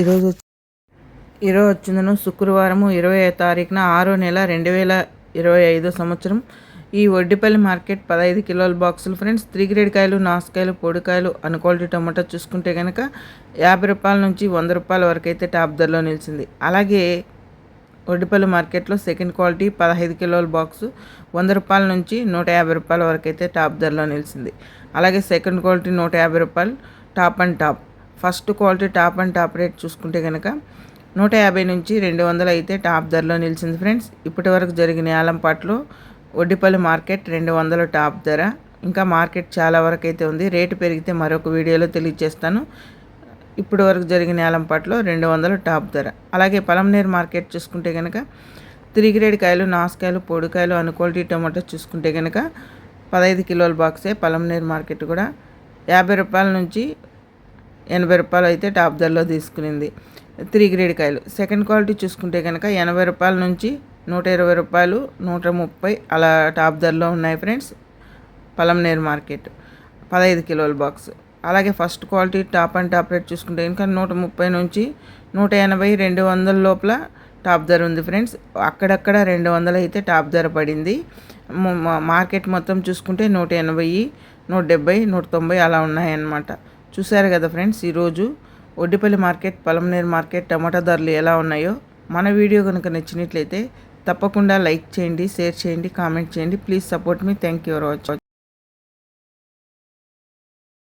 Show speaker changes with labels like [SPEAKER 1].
[SPEAKER 1] ఈరోజు ఈరోజు వచ్చిందను శుక్రవారము ఇరవై తారీఖున ఆరో నెల రెండు వేల ఇరవై ఐదో సంవత్సరం. ఈ వడ్డిపల్లి మార్కెట్ పదహైదు కిలోల బాక్సులు ఫ్రెండ్స్. త్రీ గ్రేడ్ కాయలు నాసుకాయలు పొడికాయలు అన్క్వాలిటీ టమాటా చూసుకుంటే కనుక యాభై రూపాయల నుంచి వంద రూపాయల వరకు అయితే టాప్ ధరలో నిలిచింది. అలాగే వడ్డిపల్లి మార్కెట్లో సెకండ్ క్వాలిటీ పదహైదు కిలోల బాక్సు వంద రూపాయల నుంచి నూట యాభై రూపాయల వరకు అయితే టాప్ ధరలో నిలిచింది. అలాగే సెకండ్ క్వాలిటీ నూట యాభై రూపాయలు top and top. First quality top and top rate చూసుకుంటే కనుక నూట యాభై నుంచి రెండు వందలు అయితే టాప్ ధరలో నిలిచింది ఫ్రెండ్స్. ఇప్పటి వరకు జరిగిన ఆలంపాట్లో ఒడ్డిపల్లి మార్కెట్ రెండు వందల టాప్ ధర. ఇంకా మార్కెట్ చాలా వరకు అయితే ఉంది. రేటు పెరిగితే మరొక వీడియోలో తెలియజేస్తాను. ఇప్పటి వరకు జరిగిన ఆలంపాట్లో రెండు వందల టాప్ ధర. అలాగే పలంనేరు మార్కెట్ చూసుకుంటే కనుక త్రీ గ్రేడ్ కాయలు నాసుకాయలు పొడికాయలు అను క్వాలిటీ టమాటో చూసుకుంటే కనుక పదహైదు కిలోల బాక్సే పలంనేరు మార్కెట్ కూడా. యాభై రూపాయల నుంచి ఎనభై రూపాయలు అయితే టాప్ ధరలో తీసుకునింది. త్రీ గ్రేడ్ కాయలు. సెకండ్ క్వాలిటీ చూసుకుంటే కనుక ఎనభై రూపాయల నుంచి నూట ఇరవై రూపాయలు నూట ముప్పై అలా టాప్ ధరలో ఉన్నాయి ఫ్రెండ్స్. పలంనేరు మార్కెట్. పదహైదు కిలోల బాక్స్. అలాగే first quality top and top rate చూసుకుంటే కనుక నూట ముప్పై నుంచి నూట ఎనభై రెండు వందల లోపల టాప్ ధర ఉంది ఫ్రెండ్స్. అక్కడక్కడ రెండు వందలు అయితే టాప్ ధర పడింది. మార్కెట్ మొత్తం చూసుకుంటే నూట ఎనభై నూట డెబ్బై నూట తొంభై అలా ఉన్నాయన్నమాట. చూశారు కదా ఫ్రెండ్స్ ఈరోజు Oddipalli market Palamaner market tomato ధరలు ఎలా ఉన్నాయో మన వీడియో కనుక నచ్చినట్లయితే తప్పకుండా లైక్ చేయండి షేర్ చేయండి కామెంట్ చేయండి. Please support me. Thank you for watch